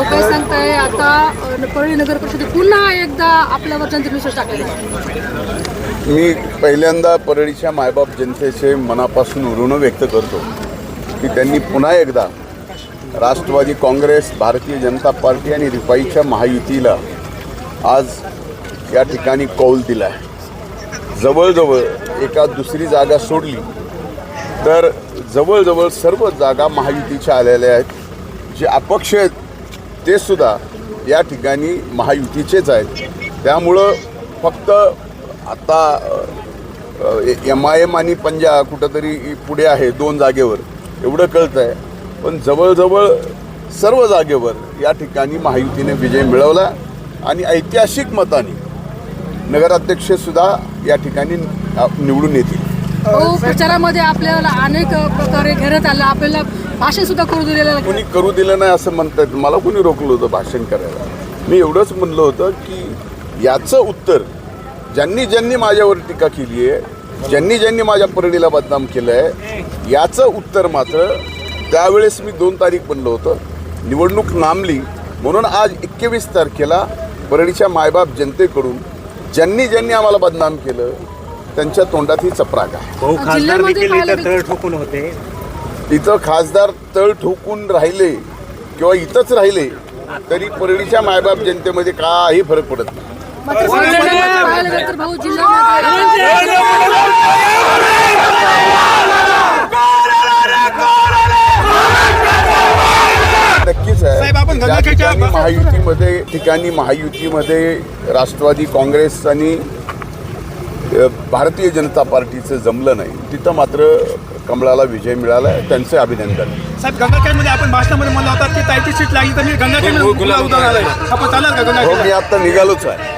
काय सांगताय आता परळी नगर परिषद पुन्हा एकदा आपल्यावर जनतेने विश्वास टाकलेला आहे. मी पहिल्यांदा परळीच्या मायबाप जनतेचे मनापासून ऋण व्यक्त करतो की त्यांनी पुन्हा एकदा राष्ट्रवादी काँग्रेस भारतीय जनता पार्टी आणि रिपाईच्या महायुतीला आज या ठिकाणी कौल दिला आहे जवळजवळ एका दुसरी जागा सोडली तर जवळजवळ सर्व जागा महायुतीच्या आलेल्या आहेत जे अपक्ष आहेत ते सुद्धा या ठिकाणी महायुतीचेच आहेत. त्यामुळं फक्त आता एम आय एम आणि पंजा कुठंतरी पुढे आहे दोन जागेवर. एवढं कळतं आहे पण जवळजवळ सर्व जागेवर या ठिकाणी महायुतीने विजय मिळवला आणि ऐतिहासिक मताने नगराध्यक्ष सुद्धा या ठिकाणी निवडून येतील. हो, प्रचारामध्ये आपल्याला अनेक प्रकारे घेण्यात आलं. आपल्याला भाषण सुद्धा करू दिलेलं. कोणी करू दिलं नाही असं म्हणतात. मला कोणी रोखलं होतं भाषण करायला. मी एवढंच म्हणलं होतं की याचं उत्तर ज्यांनी ज्यांनी माझ्यावर टीका केली आहे ज्यांनी ज्यांनी माझ्या परडीला बदनाम केलं आहे याचं उत्तर मात्र त्यावेळेस मी दोन तारीख बनलं होतं. निवडणूक नांबली म्हणून आज एकवीस तारखेला परळीच्या मायबाप जनतेकडून ज्यांनी ज्यांनी आम्हाला बदनाम केलं त्यांच्या तोंडात ही चपराक आहे. ठोकून होते. इथं खासदार तळ ठोकून राहिले किंवा इथंच राहिले तरी परळीच्या मायबाप जनतेमध्ये काही फरक पडत नाही. नक्कीच आहे. महायुतीमध्ये ठिकाणी महायुतीमध्ये राष्ट्रवादी काँग्रेस आणि भारतीय जनता पार्टीचं जमलं नाही. तिथं मात्र कमळाला विजय मिळाला. आहे त्यांचे अभिनंदन. साहेब गंगाखेडमध्ये आपण भाषणामध्ये म्हणलं होता की ताईची सीट लागली तर मी चालेल का हो गंगाखेड मी आता निघालोच आहे.